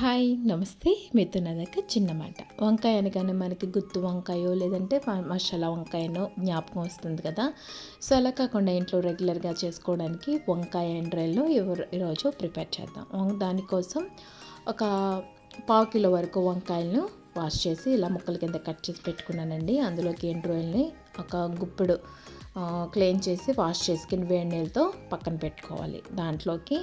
Hi నమస్తే. మీతో నా దగ్గర చిన్న మాట. వంకాయ అనగానే మనకి గుత్తు వంకాయో లేదంటే మసాలా వంకాయనో జ్ఞాపకం వస్తుంది కదా. సో అలా కాకుండా ఇంట్లో రెగ్యులర్గా చేసుకోవడానికి వంకాయ అండ్ రైల్లో ఈరోజు ప్రిపేర్ చేద్దాం. దానికోసం ఒక పావు కిలో వరకు వంకాయలను వాష్ చేసి ఇలా ముక్కల కింద కట్ చేసి పెట్టుకున్నానండి. అందులోకి ఎండు ఒక గుప్పెడు క్లీన్ చేసి వాష్ చేసుకుని వేడి నీళ్ళతో పక్కన పెట్టుకోవాలి. దాంట్లోకి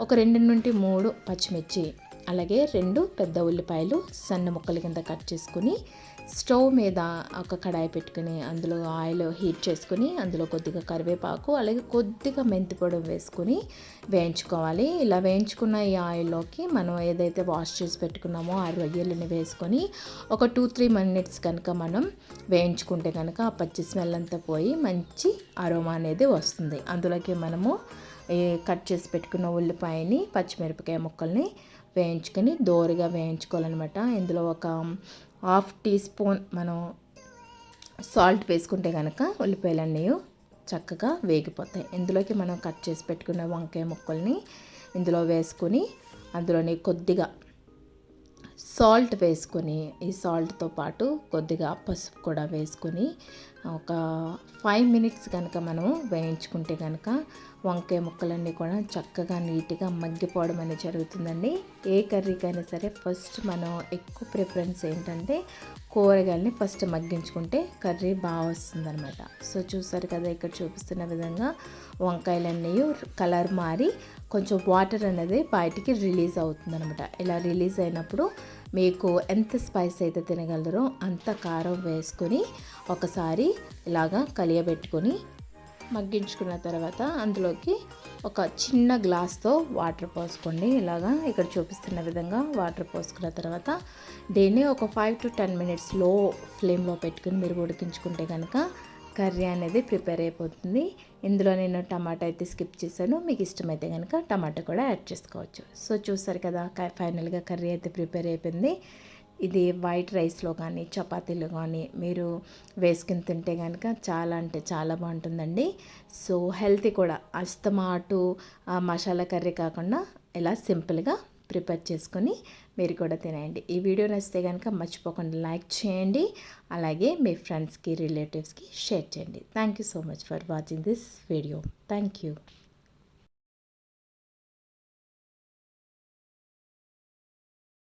ఒక రెండు నుండి మూడు పచ్చిమిర్చి అలాగే రెండు పెద్ద ఉల్లిపాయలు సన్న ముక్కల కింద కట్ చేసుకుని స్టవ్ మీద ఒక కడాయి పెట్టుకుని అందులో ఆయిల్ హీట్ చేసుకుని అందులో కొద్దిగా కరివేపాకు అలాగే కొద్దిగా మెంతి పొడి వేసుకుని వేయించుకోవాలి. ఇలా వేయించుకున్న ఈ ఆయిల్లోకి మనం ఏదైతే వాష్ చేసి పెట్టుకున్నామో ఆ రొయ్యలని వేసుకొని ఒక టూ త్రీ మినిట్స్ కనుక మనం వేయించుకుంటే కనుక ఆ పచ్చి స్మెల్ అంతా పోయి మంచి అరోమా అనేది వస్తుంది. అందులోకి మనము కట్ చేసి పెట్టుకున్న ఉల్లిపాయని పచ్చిమిరపకాయ ముక్కల్ని వేయించుకొని దోరగా వేయించుకోవాలన్నమాట. ఇందులో ఒక హాఫ్ టీ స్పూన్ మనం సాల్ట్ వేసుకుంటే కనుక ఉల్లిపాయలన్నీ చక్కగా వేగిపోతాయి. ఇందులోకి మనం కట్ చేసి పెట్టుకున్న వంకాయ ముక్కల్ని ఇందులో వేసుకొని అందులోని కొద్దిగా సాల్ట్ వేసుకొని ఈ సాల్ట్తో పాటు కొద్దిగా పసుపు కూడా వేసుకొని ఒక ఫైవ్ మినిట్స్ కనుక మనం వేయించుకుంటే కనుక వంకాయ ముక్కలన్నీ కూడా చక్కగా నీట్గా మగ్గిపోవడం అనేది జరుగుతుందండి. ఏ కర్రీకైనా సరే ఫస్ట్ మనం ఎక్కువ ప్రిఫరెన్స్ ఏంటంటే కూరగాయలని ఫస్ట్ మగ్గించుకుంటే కర్రీ బాగా వస్తుందన్నమాట. సో చూసారు కదా ఇక్కడ చూపిస్తున్న విధంగా వంకాయలన్నీ కలర్ మారి కొంచెం వాటర్ అనేది బయటికి రిలీజ్ అవుతుందన్నమాట. ఇలా రిలీజ్ అయినప్పుడు మీకు ఎంత స్పైస్ అయితే తినగలరో అంత కారం వేసుకొని ఒకసారి ఇలాగా కలియబెట్టుకొని మగ్గించుకున్న తర్వాత అందులోకి ఒక చిన్న గ్లాస్తో వాటర్ పోసుకోండి. ఇలాగా ఇక్కడ చూపిస్తున్న విధంగా వాటర్ పోసుకున్న తర్వాత దీన్ని ఒక ఫైవ్ టు టెన్ మినిట్స్లో ఫ్లేమ్లో పెట్టుకుని మీరు ఉడికించుకుంటే కనుక కర్రీ అనేది ప్రిపేర్ అయిపోతుంది. ఇందులో నేను టమాటా అయితే స్కిప్ చేశాను. మీకు ఇష్టమైతే కనుక టమాటా కూడా యాడ్ చేసుకోవచ్చు. సో చూసారు కదా ఫైనల్గా కర్రీ అయితే ప్రిపేర్ అయిపోయింది. ఇది వైట్ రైస్లో కానీ చపాతీలు కానీ మీరు వేసుకుని తింటే కనుక చాలా అంటే చాలా బాగుంటుందండి. సో హెల్తీ కూడా. అస్తమాటు మసాలా కర్రీ కాకుండా ఇలా సింపుల్గా ప్రిపేర్ చేసుకొని మీరు కూడా తినేయండి. ఈ వీడియో నచ్చితే కనుక మర్చిపోకుండా లైక్ చేయండి. అలాగే మీ ఫ్రెండ్స్కి రిలేటివ్స్కి షేర్ చేయండి. Thank you so much for watching this video thank you